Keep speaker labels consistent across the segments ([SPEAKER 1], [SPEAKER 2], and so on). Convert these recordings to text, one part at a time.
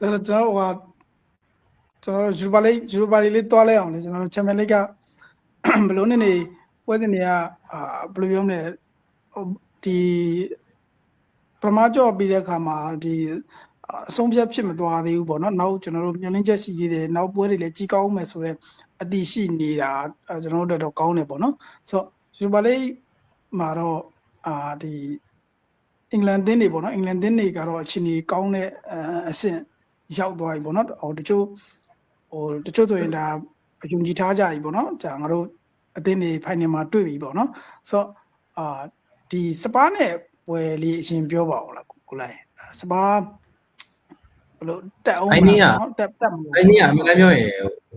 [SPEAKER 1] ဒါတော့ကျွန်တော်ဟိုဟာကျွန်တော်ယူပါလေးယူပါလေးလေးတွားလိုက်အောင်လေကျွန်တော်ချန်ပီယံလိကဘလို့နေနေပွဲစဉ်တွေကအာဘယ်လိုပြောမလဲဟိုဒီပရမကြော့ပြီးတဲ့အခါမှာဒီအဆုံးဖြတ်ဖြစ်မသွားသေးဘူးပေါ့နော်နောက်ကျွန်တော်တို့မျှော်လင့်ချက်ရှိသေးတယ်နောက်ပွဲတွေလည်းကြီးကောင်းမယ်ဆိုတော့အတိရှိနေတာအဲကျွန်တော်တို့တော့ကောင်းတယ်ပေါ့နော်ဆိုတော့ယူပါလေးမှာတော့အာဒီအင်္ဂလန်တင်းတွေပေါ့နော်အင်္ဂလန်တင်းတွေကတော့အချိန်ကြီးကောင်းတဲ့အအဆင့် ရောက်သွားပြီပေါ့နော်ဟိုတချို့ဟိုတချို့ဆိုရင်ဒါအယုံကြည်ထားကြပြီပေါ့နော်ဒါငါတို့အသင်းတွေဖိုင်နယ်မှာတွေ့ပြီပေါ့နော်ဆိုတော့အာဒီစပါးနဲ့ပွဲလေးအရင်ပြောပါအောင်လားကိုလိုက်စပါးဘလို့တက်အောင်နော်တက်တက်မှာ
[SPEAKER 2] အဲ့ဒီကအမှန်တမ်းပြောရင်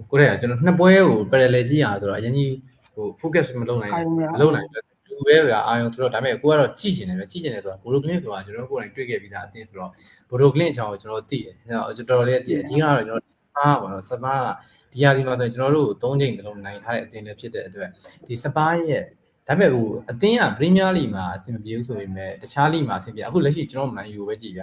[SPEAKER 2] ကိုရဲကကျွန်တော်နှစ်ပွဲကို parallel ကြည့်ရဆိုတော့အရင်ကြီးဟို focus မလုပ်နိုင်ဘူးမလုပ်နိုင်ဘူး လူပဲဗျာအာယုံဆိုတော့ဒါပေမဲ့ကိုကတော့ကြည့်ကျင်တယ်ပဲကြည့်ကျင်တယ်ဆိုတော့ဘိုလိုကလင်းဆိုတာကျွန်တော်ကိုယ်တိုင်တွေ့ခဲ့ပြီးသားအသိဆိုတော့ဘိုလိုကလင်းအကြောင်းကိုကျွန်တော်သိတယ်အဲ့တော့ကျွန်တော်လည်းသိတယ်အကြီးကတော့ကျွန်တော်စပါးပါတော့စပါးကဒီဟာဒီမှာဆိုရင်ကျွန်တော်တို့၃ချိန်တလုံးနိုင်ထားတဲ့အသင်းလည်းဖြစ်တဲ့အတွက်ဒီစပါးရဲ့ ဒါပေမဲ့ဟိုအသင်းကပရီးမီးယားလိမှာအဆင်မပြေဘူးဆိုပေမဲ့တခြားလိမှာအဆင်ပြေအခုလက်ရှိကျွန်တော်မန်ယူပဲကြည့်ဗျ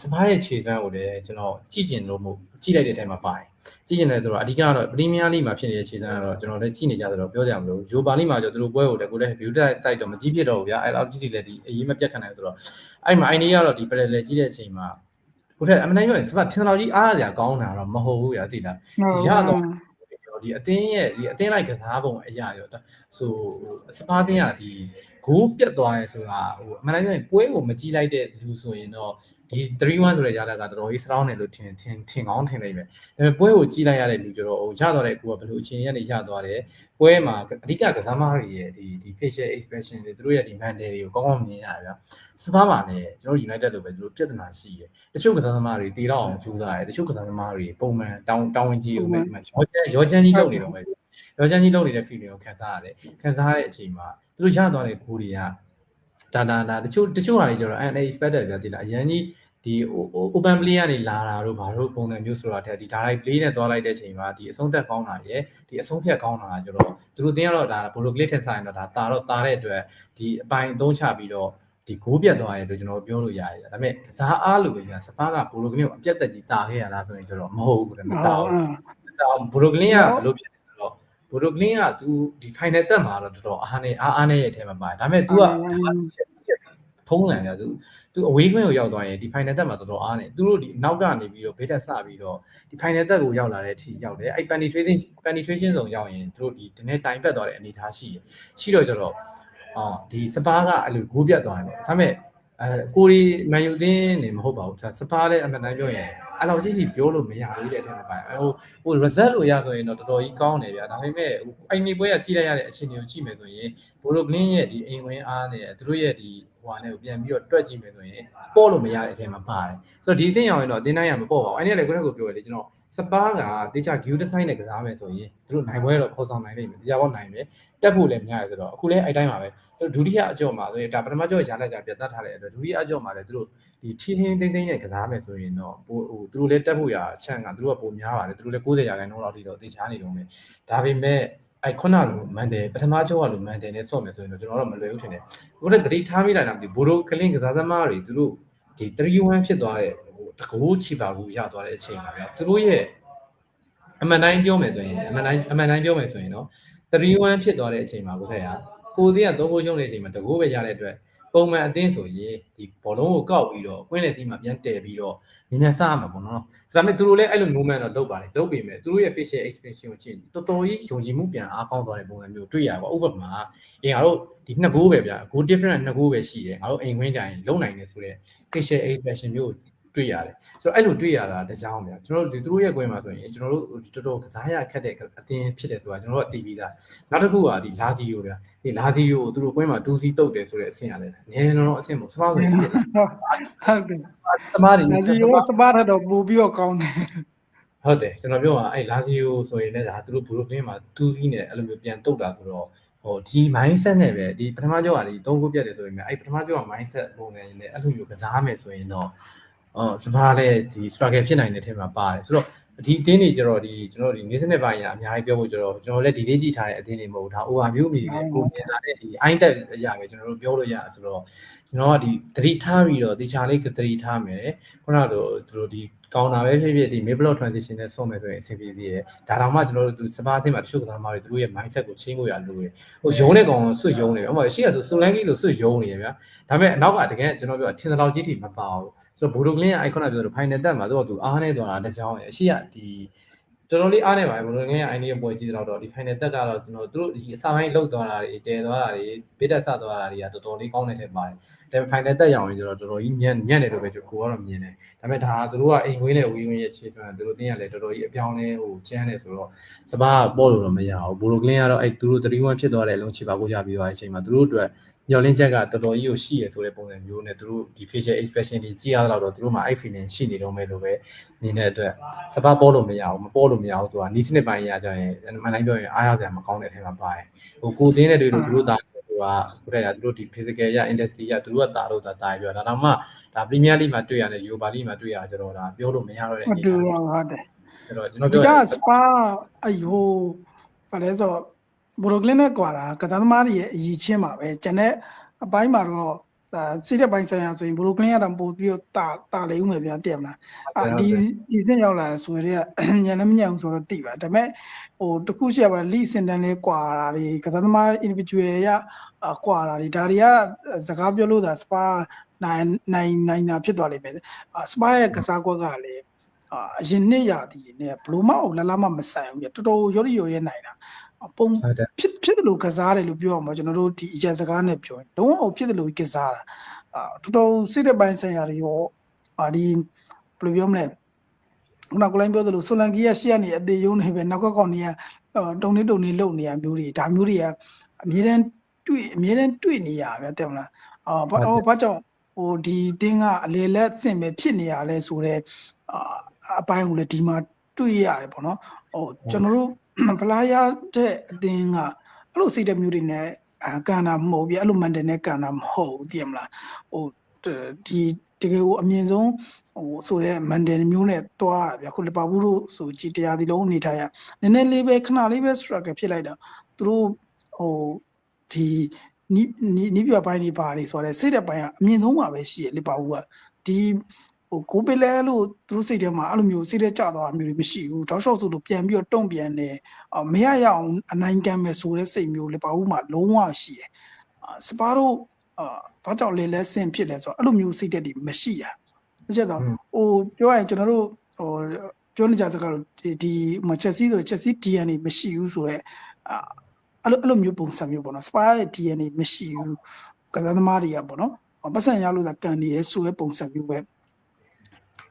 [SPEAKER 2] စပါးရဲ့ခြေစွမ်းကိုလည်းကျွန်တော်ကြည့်ကျင်လို့မို့ကြည့်လိုက်တဲ့အချိန်မှာပါတယ်ကြည့်ကျင်တယ်ဆိုတော့အဓိကတော့ပရီးမီးယားလိမှာဖြစ်နေတဲ့ခြေစွမ်းကတော့ကျွန်တော်လည်းကြည့်နေကြဆိုတော့ပြောကြမလို့ဂျိုပါလိမှာကျတော့သူတို့ပွဲကိုလည်းကိုလည်း view တိုက်တိုက်တော့မကြည့်ဖြစ်တော့ဘူးဗျအဲ့လောက်ကြည့်ကြည့်လည်းဒီအရေးမပြတ်ခံနိုင်ဆိုတော့အဲ့မှာအိုင်နီကတော့ဒီ parallel ကြည့်တဲ့အချိန်မှာကိုထက်အမှန်တမ်းပြောရင်စပါးထင်တော်ကြီးအားရစရာကောင်းတာတော့မဟုတ်ဘူးဗျာသိလားရတော့ ဒီအသင်းရဲ့ဒီအသင်းလိုက်ကစားပုံအရာရောဆိုစပါးအသင်းကဒီဂိုးပြတ်သွားရဲဆိုတာဟိုအမှန်တမ်းပြောရင်ပွဲကိုမကြည့်လိုက်တဲ့လူဆိုရင်တော့ ဒီ3-1ဆိုတဲ့ရလကတော်တော်ကြီးစတောင်းတယ်လို့ထင်ထင်ထင်ကောင်းထင်လိုက်ပဲဒါပေမဲ့ပွဲကိုကြည့်လိုက်ရတဲ့လူကျတော့ဟိုရသွားတဲ့ကိုကဘယ်လိုအချိန်ရနေရသွားတယ်ပွဲမှာအဓိကကစားမတွေရဲ့ဒီဒီ facial expression တွေသူတို့ရဲ့ဒီ mental တွေကိုကောင်းကောင်းမြင်ရတယ်ဗျာစပါးမှာလည်းကျွန်တော် United လို့ပဲသူတို့ပြဿနာရှိတယ်တချို့ကစားသမားတွေတီတော့အောင်ကြိုးစားတယ်တချို့ကစားသမားတွေပုံမှန်တောင်းတောင်းဝင်ကြီးကိုပဲဒီမှာရောချမ်းရောချမ်းကြီးလုပ်နေတော့ပဲရောချမ်းကြီးလုပ်နေတဲ့ feeling ကိုခံစားရတယ်ခံစားရတဲ့အချိန်မှာသူတို့ရသွားတဲ့ကိုတွေကဒါဒါဒါတချို့တချို့ဟာတွေကျတော့ unexpected ပြတိလားအရန်ကြီး ဒီ open play ကနေလာတာတို့ဘာလို့ပုံစံမျိုးဆိုတာတဲ့ဒီ direct play နဲ့သွားလိုက်တဲ့အချိန်မှာဒီအဆုံးသက်ကောင်းတာရယ်ဒီအဆုံးဖြတ်ကောင်းတာကျတော့သူတို့တင်းကတော့ဒါဘိုလိုကလစ်ထက်ဆိုင်တော့ဒါတာတော့တာတဲ့အတွက်ဒီအပိုင်အသုံးချပြီးတော့ဒီဂိုးပြတ်သွားတယ်လို့ကျွန်တော်ပြောလို့ရတယ်ဒါပေမဲ့ကစားအားလို့ပဲညာစပါးကဘိုလိုကလစ်ကိုအပြတ်သက်ကြီးတာခဲ့ရလားဆိုရင်ကျတော့မဟုတ်ဘူးတဲ့မတာဘူးတာဘိုလိုကလစ်ကဘယ်လိုဖြစ်လဲဆိုတော့ဘိုလိုကလစ်က तू ဒီ final တက်မှာတော့တော်တော်အားနေအားအားနေရဲ့အထဲမှာပါတယ်ဒါပေမဲ့ तू က ဖုံးလန်တယ်သူသူအဝေးခွင့်ကိုရောက်သွားရင်ဒီ final တက်မှာတော်တော်အားနေသူတို့ဒီနောက်ကနေပြီးတော့ဘေးတက်ဆပြီးတော့ဒီ final တက်ကိုရောက်လာတဲ့အထိရောက်တယ်အဲ့ penetration penetration ဆုံးရောက်ရင်သူတို့ဒီဒီနေ့တိုင်ပတ်သွားတဲ့အနေအထားရှိရရှိတော့ကျတော့အော်ဒီစပါးကအဲ့လိုဂိုးပြတ်သွားတယ်ပေါ့ဒါပေမဲ့ အဲကိုရီမန်ယူသင်းနေမဟုတ်ပါဘူးစပါးလည်းအမှန်တမ်းပြောရင်အဲ့လိုကြီးကြီးပြောလို့မရဘူးတဲ့အထက်မှာပါဟိုဟို result လို့ရဆိုရင်တော့တော်တော်ကြီးကောင်းတယ်ဗျာဒါပေမဲ့အိုင်မီပွဲကကြီးလိုက်ရတဲ့အခြေအနေကိုကြည့်မယ်ဆိုရင်ဘိုလိုကလင်းရဲ့ဒီအိမ်ဝင်အားနဲ့သူတို့ရဲ့ဒီဟိုဟာနဲ့ကိုပြန်ပြီးတော့တွက်ကြည့်မယ်ဆိုရင်ပေါ့လို့မရတဲ့အထက်မှာပါတယ်ဆိုတော့ဒီအဆင့်ရောက်ရင်တော့အတင်းတိုင်းကမပေါ့ပါဘူးအဲ့ဒီကလည်းကိုယ့်ကိုပြောရလေကျွန်တော် စပါးကတေချာ view design နဲ့ကစားမယ်ဆိုရင်သူတို့နိုင်ပွဲတော့ခေါ်ဆောင်နိုင်လိမ့်မယ်တရားပေါ်နိုင်မယ်တက်ဖို့လည်းများရဆိုတော့အခုလည်းအဲ့တိုင်းပါပဲသူဒုတိယအကြော့မှာဆိုရင်ဒါပထမကြော့ရလက်ကပြတ်တတ်ထားတဲ့အတွက်ဒုတိယအကြော့မှာလည်းသူတို့ဒီထင်းထင်းသိမ့်သိမ့်နဲ့ကစားမယ်ဆိုရင်တော့ဟိုဟိုသူတို့လည်းတက်ဖို့ရအချန့်ကသူတို့ကပုံများပါတယ်သူတို့လည်း90ရာခိုင်နှုန်းလောက်ထိတော့တေချာနေတော့မယ်ဒါပေမဲ့အဲ့ခုနလိုမန်တယ်ပထမကြောကလိုမန်တယ်နဲ့ဆော့မယ်ဆိုရင်တော့ကျွန်တော်တို့မလွယ်ဘူးထင်တယ်။ဘို့တဲ့သတိထားမိတာတော့ဒီဘိုးတို့ကလင်းကစားသမားတွေသူတို့ဒီ3-1ဖြစ်သွားတဲ့ဟို တကိုးချီပါဘူးရသွားတဲ့အချိန်ပါဗျာ။သူတို့ရဲ့အမှန်တိုင်းပြောမယ်ဆိုရင်အမှန်တိုင်းအမှန်တိုင်းပြောမယ်ဆိုရင်တော့3-1ဖြစ်သွားတဲ့အချိန်မှာကိုထက်ကကိုသေးက3ဂိုးရှုံးတဲ့အချိန်မှာတကိုးပဲရတဲ့အတွက်ပုံမှန်အသင်းဆိုရင်ဒီဘောလုံးကိုကောက်ပြီးတော့ကွင်းလေသီးမှာပြန်တည်ပြီးတော့မြန်မြန်စားရမှာပေါ့နော်။ဆိုတော့သူတို့လည်းအဲ့လို movement တော့လုပ်ပါတယ်လုပ်ပေမဲ့သူတို့ရဲ့ facial expression ကိုကြည့်တော်တော်ကြီးယုံကြည်မှုပြန်အားကောင်းသွားတဲ့ပုံစံမျိုးတွေ့ရပါဥပမာအင်ငါတို့ဒီနှစ်ဂိုးပဲဗျာဂိုး different နှစ်ဂိုးပဲရှိတယ်ငါတို့အိမ်ခွင်းကြရင်လုံနိုင်တယ်ဆိုတော့ facial expression မျိုး တွေ့ရတယ်ဆိုတော့အဲ့လိုတွေ့ရတာတကြောင်ဗျာကျွန်တော်တို့ဒီသူတို့ရဲ့ကွင်းမှာဆိုရင်ကျွန်တော်တို့တော်တော်ကစားရခက်တဲ့အသင်းဖြစ်တယ်ဆိုတာကျွန်တော်တို့အသိပြီးသားနောက်တစ်ခုကဒီလာစီယိုဗျာဒီလာစီယိုကိုသူတို့ကွင်းမှာဒူစီတုတ်တယ်ဆိုတဲ့အဆင့်ရတယ်နည်းနည်းတော့အဆင့်ပေါ့စပါးဆိုရင်ဖြစ်လာ
[SPEAKER 1] ဟုတ်တယ်
[SPEAKER 2] စမားတွေ
[SPEAKER 1] ငါစီရောစပါးတော့ပို့ပြီးတော့ကောင်းတယ်
[SPEAKER 2] ဟုတ်တယ်ကျွန်တော်ပြောတာအဲ့လာစီယိုဆိုရင်လည်းဒါသူတို့ဘလူးကလင်းမှာတူးစီးနဲ့အဲ့လိုမျိုးပြန်တုတ်တာဆိုတော့ဟိုဒီ mindset နဲ့ပဲဒီပထမကြောကဒီသုံးခုပြတ်တယ်ဆိုရင်အဲ့ပထမကြောက mindset ပုံစံနဲ့အဲ့လိုမျိုးကစားမယ်ဆိုရင်တော့ အော်စပါးလည်းဒီ struggle ဖြစ်နိုင်တဲ့ထဲမှာပါတယ်ဆိုတော့ဒီအတင်းတွေကျတော့ဒီကျွန်တော်တို့ဒီနေစနစ်ပိုင်းကအများကြီးပြောဖို့ကျတော့ကျွန်တော်လည်းဒီလေးကြည့်ထားတဲ့အတင်းတွေမဟုတ်ဘူးဒါ overview မြင်နေကိုမြင်လာတဲ့ဒီ eye tag အရာပဲကျွန်တော်တို့ပြောလို့ရတယ်ဆိုတော့ကျွန်တော်ကဒီသတိထားပြီးတော့တေချာလေးသတိထားမယ်ခုနကတို့သူတို့ဒီကောင်းတာပဲဖြစ်ဖြစ်ဒီ mid-block transition နဲ့ဆော့မယ်ဆိုရင်အဆင်ပြေသေးတယ်ဒါတောင်မှကျွန်တော်တို့သူစပါးအသင်းမှာတချို့ကစားသမားတွေသူတို့ရဲ့ mindset ကိုချိန်ဖို့ရလိုတယ်ဟိုယုံတဲ့ကောင်ဆွတ်ယုံနေတယ်ဥပမာရှေ့ကဆိုဆိုလန်ကြီးဆိုဆွတ်ယုံနေရဗျာဒါပေမဲ့အနောက်ကတကယ်ကျွန်တော်ပြောထင်သလောက်ကြီးထိမပါဘူး ဆိုတော့ဘိုဒိုကလင်းက icon ကပြောလို့ final တက်မှာသူကသူအားနေသွားတာတစ်ချောင်းရအရှိကဒီတော်တော်လေးအားနေပါတယ်ဘိုဒိုကလင်းက idea ပွဲကြည့်တော့ဒီ final တက်ကတော့ကျွန်တော်တို့ဒီအစာပိုင်းလောက်သွားတာတွေတဲသွားတာတွေဘစ်တက်ဆသွားတာတွေကတော်တော်လေးကောင်းတဲ့ထက်ပါတယ်ဒါပေမဲ့ final တက်ရအောင်ကျွန်တော်တော်တော်ကြီးညံ့ညံ့တယ်လို့ပဲကျွန်တော်ကတော့မြင်တယ်ဒါပေမဲ့ဒါကသူတို့ကအိမ်ဝင်းနဲ့ဝီးဝင်းရဲ့ခြေစွမ်းသူတို့တင်းရလဲတော်တော်ကြီးအပြောင်းလဲဟိုကျန်းတယ်ဆိုတော့စပါးပေါ့လို့တော့မရဘူးဘိုဒိုကလင်းကတော့အဲ့သူတို့31ဖြစ်သွားတဲ့အလုံးချပါကိုကြပြီးသွားတဲ့အချိန်မှာသူတို့အတွက် ညော်လင်းချက်ကတော်တော်ကြီးကိုရှိရဆိုတဲ့ပုံစံမျိုးနဲ့သူတို့ဒီ facial expression တွေကြည့်ရတော့သူတို့မှာအဲ့ feeling ရှိနေတော့မယ်လို့ပဲနေနေတဲ့အတွက်စပါးပေါ်လို့မရဘူးမပေါ်လို့မရဘူးဆိုတာနီးစနစ်ပိုင်းရကြရင်မနိုင်ပြောရင်အားရစရာမကောင်းတဲ့အထက်မှာပါတယ်ဟိုကိုသင်းတဲ့တွေတို့သူတို့တာသူကခုတည်းကသူတို့ဒီ physical ရ industry ရသူတို့ကတာလို့တာတာပြောတာဒါမှဒါ Premier League မှာတွေ့ရတယ် Europa League မှာတွေ့ရကြတော့ဒါပြောလို့မရတော့တဲ့
[SPEAKER 1] မ
[SPEAKER 2] အနေ
[SPEAKER 1] တူ
[SPEAKER 2] နဲ့
[SPEAKER 1] ပါဟုတ်တယ်
[SPEAKER 2] အဲ့တော့ကျွန်တော်
[SPEAKER 1] ဒီ
[SPEAKER 2] ပြော
[SPEAKER 1] ကစပါအယိုဘာလဲဆို ဘရိုကလင်းနဲ့ကွာတာကစားသမားတွေရဲ့အည်ချင်းပါပဲကျန်တဲ့အပိုင်းမှာတော့ဒါစိတ်တဲ့ပိုင်းဆိုင်ရာဆိုရင်ဘရိုကလင်းကတော့ပို့ပြီးတော့တာတာလေဦးမယ်ဗျာတည်မလားအာဒီဒီစင်ရောက်လာဆိုရင်ညံလည်းမညံအောင်ဆိုတော့တိပါဒါပေမဲ့ဟိုတခုရှိရပါလိစင်တန်လေးကွာတာတွေကစားသမား individual ရအကွာတာတွေဒါတွေကစကားပြောလို့ဒါစပါနိုင်နိုင်နိုင်တာဖြစ်သွားလိမ့်မယ်စပါရဲ့ကစားကွက်ကလည်းအာအရင်နှစ်ရာသီတွေနဲ့ဘလို့မအောင်လလမမဆန်ဘူးပြတော်တော်ရော်ရီရော်ရဲနိုင်တာ ပုံ
[SPEAKER 2] ဟုတ်တယ်
[SPEAKER 1] ဖြစ်ဖြစ်တယ်လို့ကစားတယ်လို့ပြောအောင်မကျွန်တော်တို့ဒီအရက်စကားနဲ့ပြောရင်လုံးဝဖြစ်တယ်လို့ကစားတာအာတော်တော်စိတ်တဲ့ပိုင်းဆိုင်ရာတွေရောအာဒီဘယ်လိုပြောမလဲခုနကလိုင်းပြောသလိုဆိုလန်ကီရဲ့ရှေ့ကနေအသေးယုံနေပဲနောက်ကကောင်တွေကတုံနေတုံနေလုံနေရမျိုးတွေဒါမျိုးတွေကအမြဲတမ်းတွေ့အမြဲတမ်းတွေ့နေရဗျတဲ့မလားအာဘာဘာကြောင့်ဟိုဒီတင်းကအလေလက်အင့်ပဲဖြစ်နေရလဲဆိုတော့အာအပိုင်းကိုလည်းဒီမှာတွေ့ရတယ်ပေါ့နော်ဟိုကျွန်တော်တို့ ဖလားရတဲ့အတင်းကအဲ့လိုစိတ်တဲ့မျိုးတွေနဲ့အာကန်တာမဟုတ်ဘူးအဲ့လိုမန်တယ်နဲ့ကန်တာမဟုတ်ဘူးသိရမလားဟိုဒီတကယ်ကိုအမြင့်ဆုံးဟိုဆိုတဲ့မန်တယ်မျိုးနဲ့တွားတာဗျခုလီဗာပူးတို့ဆိုကြည်တရားဒီလုံးနေထားရနည်းနည်းလေးပဲခဏလေးပဲ struggle ဖြစ်လိုက်တာသူတို့ဟိုဒီနီးနီးပြပိုင်းတွေပါတယ်ဆိုတော့စိတ်တဲ့ပိုင်းကအမြင့်ဆုံးမှာပဲရှိရလီဗာပူးကဒီဟို ကိုပီလဲလို့သူတို့စိတ်ထဲမှာအဲ့လိုမျိုးစိတ်ထဲကျသွားတာမျိုးတွေမရှိဘူးတောက်လျှောက်ဆိုလို့ပြန်ပြီးတော့တုံ့ပြန်နေအမရရအောင်အနိုင်ကမ်းမယ်ဆိုတဲ့စိတ်မျိုးလီဗာပူးမှာလုံးဝရှိတယ်စပါတို့အာဘာကြောင့်လဲလဲဆင်ဖြစ်လဲဆိုတော့အဲ့လိုမျိုးစိတ်သက်တွေမရှိတာမချက်တော့ဟိုပြောရရင်ကျွန်တော်တို့ဟိုပြောနေကြစကားလို့ဒီဒီမချက်စီဆိုချက်စီ DNA မရှိဘူးဆိုတော့အာအဲ့လိုအဲ့လိုမျိုးပုံစံမျိုးပေါ့နော်စပါရဲ့ DNA မရှိဘူးကစားသမားတွေကပေါ့နော်ပတ်စံရလို့သာကန်နေရဲဆိုတဲ့ပုံစံမျိုးပဲ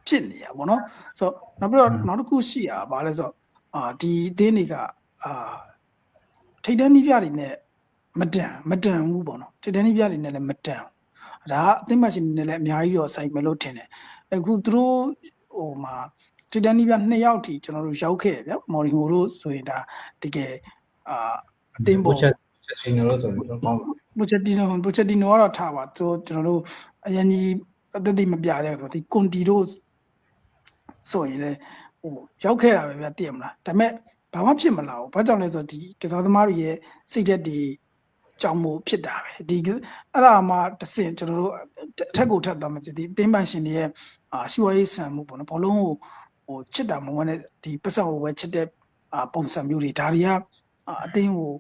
[SPEAKER 1] ဖြစ်နေရပေါ့နော်ဆိုတော့နောက်ပြီးတော့နောက်တစ်ခုရှိတာဗာလဲဆိုတော့အာဒီအသင်းတွေကအာထိတ်တန်းနီးပြတွေနဲ့မတန်မတန်ဘူးပေါ့နော်ထိတ်တန်းနီးပြတွေနဲ့လည်းမတန်ဒါအသင်းမရှင်တွေနဲ့လည်းအများကြီးတော့ဆိုင်မယ်လို့ထင်တယ်အခုသူတို့ဟိုမှာထိတ်တန်းနီးပြနှစ်ယောက်ထိကျွန်တော်တို့ရောက်ခဲ့ဗျမော်ရီဟိုတို့ဆိုရင်ဒါတကယ်အာအသင်းပေါ်
[SPEAKER 2] ချက်ချက်ချင်းလို့ဆိုရင်တော့ကောင်းပါ
[SPEAKER 1] ဘိုချက်တီနိုဘိုချက်တီနိုကတော့ထားပါသူကျွန်တော်တို့အရင်ကြီးအသက်တိမပြတဲ့ဆိုဒီကွန်တီတို့ ဆိုရင်လေဟိုရောက်ခဲ့တာပဲဗျတည်မလားဒါပေမဲ့ဘာမှဖြစ်မလာဘူးဘာကြောင့်လဲဆိုတော့ဒီကစားသမားတွေရဲ့စိတ်ဓာတ်တွေကြောင့်မို့ဖြစ်တာပဲဒီအဲ့ဒါမှတစ်စင်ကျွန်တော်တို့အထက်ကိုထက်သွားမှဒီအသင်းပန်ရှင်တွေရဲ့အာစီဝါရေးဆန်မှုပေါ့နော်ဘောလုံးကိုဟိုချစ်တာမဟုတ်နဲ့ဒီပတ်စံကိုပဲချစ်တဲ့အာပုံစံမျိုးတွေဒါတွေကအသင်းကို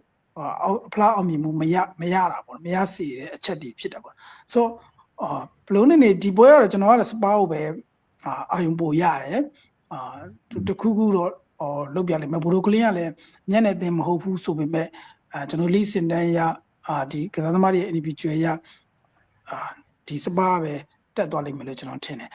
[SPEAKER 1] အောက်ဖလားအောင်မြင်မှုမရမရတာပေါ့မရစေတဲ့အချက်တွေဖြစ်တာပေါ့ဆိုအာဘလုံးနေနေဒီပွဲကတော့ကျွန်တော်ကလည်းစပါးကိုပဲ အာအာယုံပို့ရတယ်အာတခုခုတော့ဟောလောက်ပြလိုက်မယ်ဘိုရိုကလင်းကလည်းညံ့နေတင်မဟုတ်ဘူးဆိုပေမဲ့အာကျွန်တော်လိစင်တန်းရအာဒီကစားသမားတွေ individual ရအာဒီစပါးပဲတက်သွားလိမ့်မယ်လို့ကျွန်တော်ထင်တယ်